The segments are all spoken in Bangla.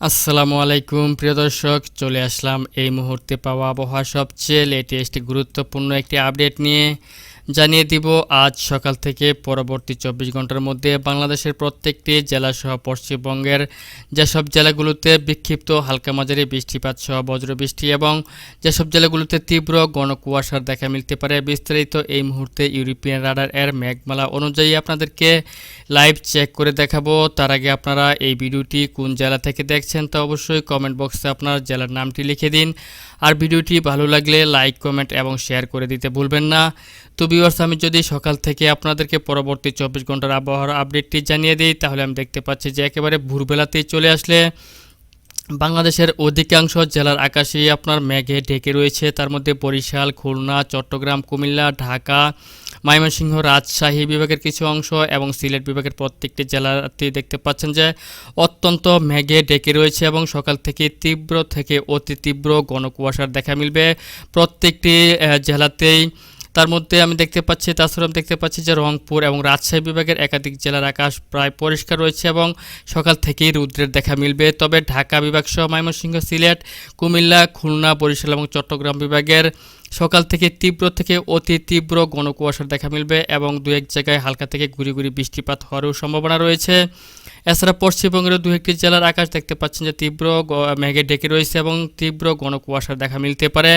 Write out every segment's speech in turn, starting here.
আসসালামু আলাইকুম, প্রিয় দর্শক। চলে আসলাম এই মুহূর্তে পাওয়া আবহাওয়া সবচেয়ে লেটেস্ট গুরুত্বপূর্ণ একটি আপডেট নিয়ে। জানিয়ে দিব, আজ সকাল থেকে পরবর্তী চব্বিশ ঘণ্টার মধ্যে বাংলাদেশের প্রত্যেকটি জেলাসহ পশ্চিমবঙ্গের যেসব জেলাগুলোতে বিক্ষিপ্ত হালকা মাঝারি বৃষ্টিপাত সহ বজ্রবৃষ্টি এবং যেসব জেলাগুলোতে তীব্র ঘন কুয়াশার দেখা মিলতে পারে, বিস্তারিত এই মুহূর্তে ইউরোপিয়ান রাডার এর মেঘমালা অনুযায়ী আপনাদেরকে লাইভ চেক করে দেখাবো। তার আগে আপনারা এই ভিডিওটি কোন জেলা থেকে দেখছেন তা অবশ্যই কমেন্ট বক্সে আপনার জেলার নামটি লিখে দিন। আর ভিডিওটি ভালো লাগলে লাইক, কমেন্ট এবং শেয়ার করে দিতে ভুলবেন না। তো ভিউয়ার্স, আমি যদি সকাল থেকে আপনাদেরকে পরবর্তী চব্বিশ ঘণ্টার আবহাওয়ার আপডেটটি জানিয়ে দিই, তাহলে আমি দেখতে পাচ্ছি যে একেবারে ভোরবেলাতেই চলে আসলে বাংলাদেশের অধিকাংশ জেলার আকাশে আপনার মেঘে ঢেকে রয়েছে। তার মধ্যে বরিশাল, খুলনা, চট্টগ্রাম, কুমিল্লা, ঢাকা, ময়মনসিংহ, রাজশাহী বিভাগের কিছু অংশ এবং সিলেট বিভাগের প্রত্যেকটি জেলাতে দেখতে পাচ্ছেন যে অত্যন্ত মেঘে ডেকে রয়েছে এবং সকাল থেকে তীব্র থেকে অতি তীব্র ঘন কুয়াশার দেখা মিলবে। প্রত্যেকটি জেলাতেই তার মধ্যে আমি দেখতে পাচ্ছি তাছাড়া আমি দেখতে পাচ্ছি যে রংপুর এবং রাজশাহী বিভাগের একাধিক জেলার আকাশ প্রায় পরিষ্কার রয়েছে এবং সকাল থেকেই রুদ্রের দেখা মিলবে। তবে ঢাকা বিভাগ সহ ময়মনসিংহ, সিলেট, কুমিল্লা, খুলনা, বরিশাল এবং চট্টগ্রাম বিভাগের সকাল থেকে তীব্র থেকে অতি তীব্র ঘন কুয়াশার দেখা মিলবে এবং দু এক জায়গায় হালকা থেকে গুড়ি গুড়ি বৃষ্টিপাত হওয়ারও সম্ভাবনা রয়েছে। এছাড়া পশ্চিমবঙ্গের দু একটি জেলার আকাশ দেখতে পাচ্ছেন যে তীব্র মেঘে ডেকে রয়েছে এবং তীব্র ঘন কুয়াশার দেখা মিলতে পারে।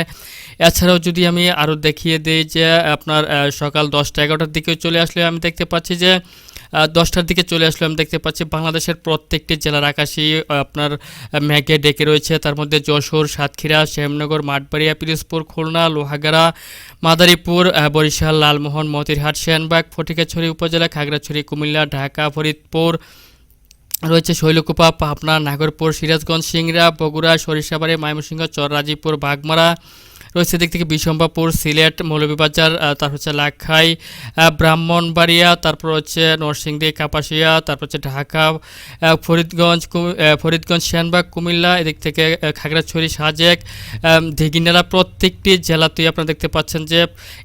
এছাড়াও যদি আমি আরও দেখিয়ে দিই যে আপনার সকাল দশটা এগারোটার দিকে চলে আসলে আমি দেখতে পাচ্ছি যে দশটার দিকে চলে আসলে। আমি দেখতে পাচ্ছি বাংলাদেশের প্রত্যেকটি জেলার আকাশই আপনার মেঘে ডেকে রয়েছে। তার মধ্যে যশোর, সাতক্ষীরা, শ্যামনগর, মাঠবাড়িয়া, পিরোজপুর, খুলনা, লোহাগাড়া, মাদারীপুর বরিশাল, লালমোহন, মতিরহাট, সেনবাগ ফটিকাছড়ি উপজেলা, খাগড়াছড়ি, কুমিল্লা, ঢাকা, ফরিদপুর, রয়েছে শৈলকুপা, পাবনা, নাগরপুর, সিরাজগঞ্জ, সিংড়া, বগুড়া, সরিষাবাড়ি, ময়মনসিংহ, চররাজিপুর, বাগমারা রয়েছে দিক থেকে বিশম্বাপুর সিলেট মৌলভীবাজার তারপর হচ্ছে লাখাই ব্রাহ্মণবাড়িয়া তারপর হচ্ছে নরসিংদী কাপাসিয়া তারপর হচ্ছে ঢাকা ফরিদগঞ্জ ফরিদগঞ্জ শ্যানবাগ কুমিল্লা এদিক থেকে খাগড়াছড়ি সাজেক আম, প্রত্যেকটি জেলাতেই আপনারা দেখতে পাচ্ছেন যে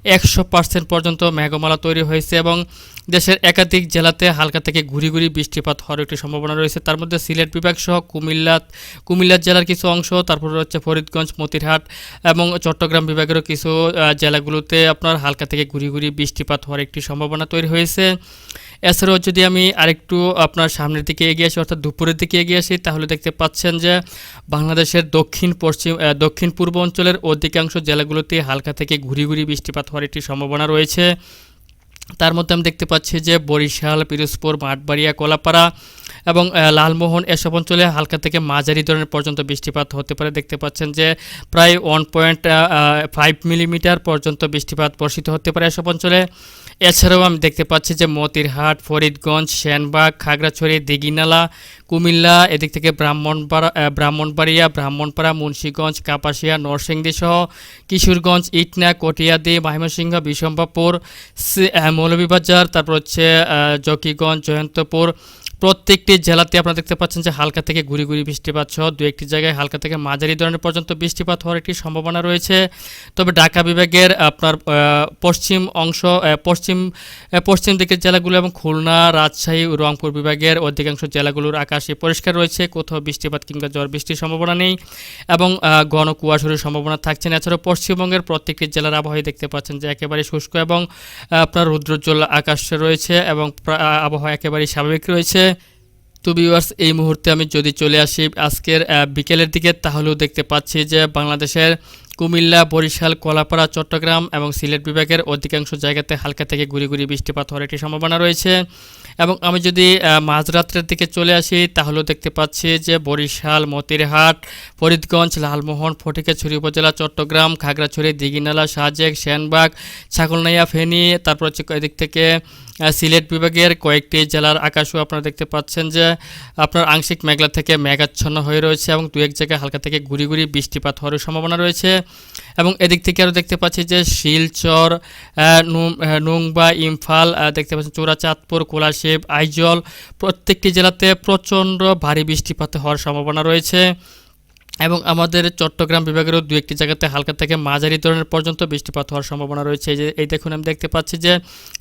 একশো পার্সেন্ট পর্যন্ত মেঘমালা তৈরি হয়েছে এবং দেশের একাধিক জেলাতে হালকা থেকে ঘুরি ঘুরি বৃষ্টিপাত হওয়ার একটি সম্ভাবনা রয়েছে। তার মধ্যে সিলেট বিভাগ সহ কুমিল্লা কুমিল্লা জেলার কিছু অংশ তারপর হচ্ছে ফরিদগঞ্জ মতিরহাট এবং চট্টগ্রাম বিভাগেরও কিছু জেলাগুলোতে আপনার হালকা থেকে ঘুরি ঘুরি বৃষ্টিপাত হওয়ার একটি সম্ভাবনা তৈরি হয়েছে। এছাড়াও যদি আমি আরেকটু আপনার সামনের দিকে এগিয়ে আসি, অর্থাৎ দুপুরের দিকে এগিয়ে আসি, তাহলে দেখতে পাচ্ছেন যে বাংলাদেশের দক্ষিণ পশ্চিম দক্ষিণ পূর্ব অঞ্চলের অধিকাংশ জেলাগুলোতে হালকা থেকে ঘুরি ঘুরি বৃষ্টিপাত হওয়ার একটি সম্ভাবনা রয়েছে। তার মধ্যে আমি দেখতে পাচ্ছি যে বরিশাল, পিরোজপুর, মাঠবাড়িয়া, কলাপাড়া এবং লালমোহন এসব অঞ্চলে হালকা থেকে মাঝারি ধরনের পর্যন্ত বৃষ্টিপাত হতে পারে। দেখতে পাচ্ছেন যে প্রায় ওয়ান পয়েন্ট ফাইভ মিলিমিটার পর্যন্ত বৃষ্টিপাত বর্ষিত হতে পারে এসব অঞ্চলে। এছাড়াও আমি দেখতে পাচ্ছি যে মতিরহাট, ফরিদগঞ্জ, সেনবাগ, খাগড়াছড়ি, দিঘিনালা, কুমিল্লা, এদিক থেকে ব্রাহ্মণপাড়া ব্রাহ্মণবাড়িয়া, ব্রাহ্মণপাড়া, মুন্সীগঞ্জ, কাপাসিয়া, নরসিংদী সহ কিশোরগঞ্জ, ইটনা, কটিয়াদি, ময়মনসিংহ বিশম্বাপুর মৌলভীবাজার, তারপর হচ্ছে জকিগঞ্জ, জয়ন্তপুর প্রত্যেকটি জেলাতে আপনারা দেখতে পাচ্ছেন যে হালকা থেকে ঘুরি ঘুরি বৃষ্টিপাত সহ দু একটি জায়গায় হালকা থেকে মাঝারি ধরনের পর্যন্ত বৃষ্টিপাত হওয়ার একটি সম্ভাবনা রয়েছে। তবে ঢাকা বিভাগের আপনার পশ্চিম অংশ পশ্চিম পশ্চিম দিকের জেলাগুলো এবং খুলনা, রাজশাহী রংপুর বিভাগের অধিকাংশ জেলাগুলোর আকাশে পরিষ্কার রয়েছে। কোথাও বৃষ্টিপাত কিংবা ঝড় বৃষ্টির সম্ভাবনা নেই এবং ঘন কুয়াশার সম্ভাবনা থাকছে না। এছাড়াও পশ্চিমবঙ্গের প্রত্যেকটি জেলার আবহাওয়া দেখতে পাচ্ছেন যে একেবারে শুষ্ক এবং আপনার রুদ্রোজ্জ্বল আকাশ রয়েছে এবং আবহাওয়া একেবারেই স্বাভাবিক রয়েছে। তো ভিউয়ার্স এই মুহূর্তে আমি যদি চলে আসি আজকের বিকেলের দিকে, তাহলেও দেখতে পাচ্ছি যে বাংলাদেশের কুমিল্লা, বরিশাল, কলাপাড়া, চট্টগ্রাম এবং সিলেট বিভাগের অধিকাংশ জায়গাতে হালকা থেকে গুড়ি গুড়ি বৃষ্টিপাত হওয়ার একটি সম্ভাবনা রয়েছে। এবং আমি যদি মাঝরাত্রের দিকে চলে আসি, তাহলেও দেখতে পাচ্ছি যে বরিশাল, মতিরহাট, ফরিদগঞ্জ, লালমোহন, ফটিকাছড়ি উপজেলা, চট্টগ্রাম, খাগড়াছড়ি, দিঘিনালা, সাজেক, সেনবাগ, ছাগলনাইয়া, ফেনী, তারপর হচ্ছে এদিক থেকে সিলেট বিভাগের কয়েকটি জেলার আকাশও আপনারা দেখতে পাচ্ছেন যে আপনার আংশিক মেঘলা থেকে মেঘাচ্ছন্ন হয়ে রয়েছে এবং দু এক জায়গায় হালকা থেকে গুড়ি গুড়ি বৃষ্টিপাত হওয়ার সম্ভাবনা রয়েছে। এবং এদিক থেকে আরও দেখতে পাচ্ছি যে শিলচর নুংবা, ইমফাল দেখতে পাচ্ছেন চোরাচাঁদপুর, কোলাশিব, আইজল, প্রত্যেকটি জেলাতে প্রচণ্ড ভারী বৃষ্টিপাত হওয়ার সম্ভাবনা রয়েছে। এবং আমাদের চট্টগ্রাম বিভাগেরও দু একটি জায়গাতে হালকা থেকে মাঝারি ধরনের পর্যন্ত বৃষ্টিপাত হওয়ার সম্ভাবনা রয়েছে। যে, এই দেখুন, আমি দেখতে পাচ্ছি যে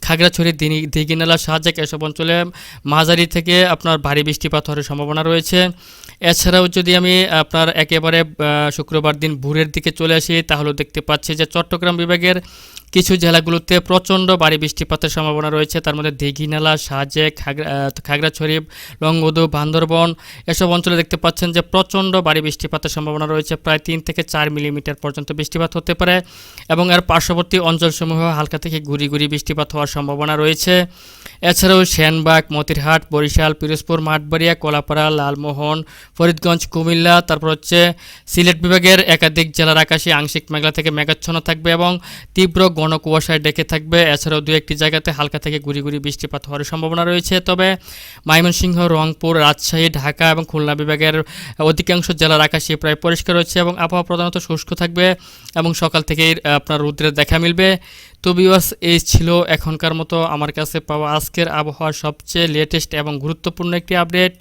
খাগড়াছড়ি, দিনি দিঘিনালা সাহায্যে এসব অঞ্চলে মাঝারি থেকে আপনার ভারী বৃষ্টিপাত হওয়ার সম্ভাবনা রয়েছে। এছাড়াও যদি আমি আপনার একেবারে শুক্রবার দিন ভোরের দিকে চলে আসি, তাহলেও দেখতে পাচ্ছি যে চট্টগ্রাম বিভাগের কিছু জেলাগুলোতে প্রচণ্ড ভারী বৃষ্টিপাতের সম্ভাবনা রয়েছে। তার মধ্যে দিঘিনালা সাজে খাগড়া খাগড়াছড়ি, লংগদু, বান্দরবন এসব অঞ্চলে দেখতে পাচ্ছেন যে প্রচণ্ড ভারী বৃষ্টিপাতের সম্ভাবনা রয়েছে। প্রায় তিন থেকে চার মিলিমিটার পর্যন্ত বৃষ্টিপাত হতে পারে এবং এর পার্শ্ববর্তী অঞ্চলসমূহ হালকা থেকে গুড়ি গুড়ি বৃষ্টিপাত হওয়ার সম্ভাবনা রয়েছে। এছাড়াও সেনবাগ, মতিরহাট, বরিশাল, পিরোজপুর, মাঠবাড়িয়া, কলাপাড়া, লালমোহন, ফরিদগঞ্জ, কুমিল্লা, তারপর হচ্ছে সিলেট বিভাগের একাধিক জেলার আকাশে আংশিক মেঘলা থেকে মেঘাচ্ছন্ন থাকবে এবং তীব্র ঘন কুয়াশায় ডেকে থাকবে। এছাড়াও দু একটি জায়গাতে হালকা থেকে গুড়ি গুড়ি বৃষ্টিপাত হওয়ার সম্ভাবনা রয়েছে। তবে ময়মনসিংহ, রংপুর, রাজশাহী, ঢাকা এবং খুলনা বিভাগের অধিকাংশ জেলার আকাশে প্রায় পরিষ্কার রয়েছে এবং আবহাওয়া প্রধানত শুষ্ক থাকবে এবং সকাল থেকেই আপনার রৌদ্রের দেখা মিলবে। তো বিওয়াস এই ছিল এখনকার মতো। আমার কাছে পাওয়া আজকের আবহাওয়ার সবচেয়ে লেটেস্ট এবং গুরুত্বপূর্ণ একটি আপডেট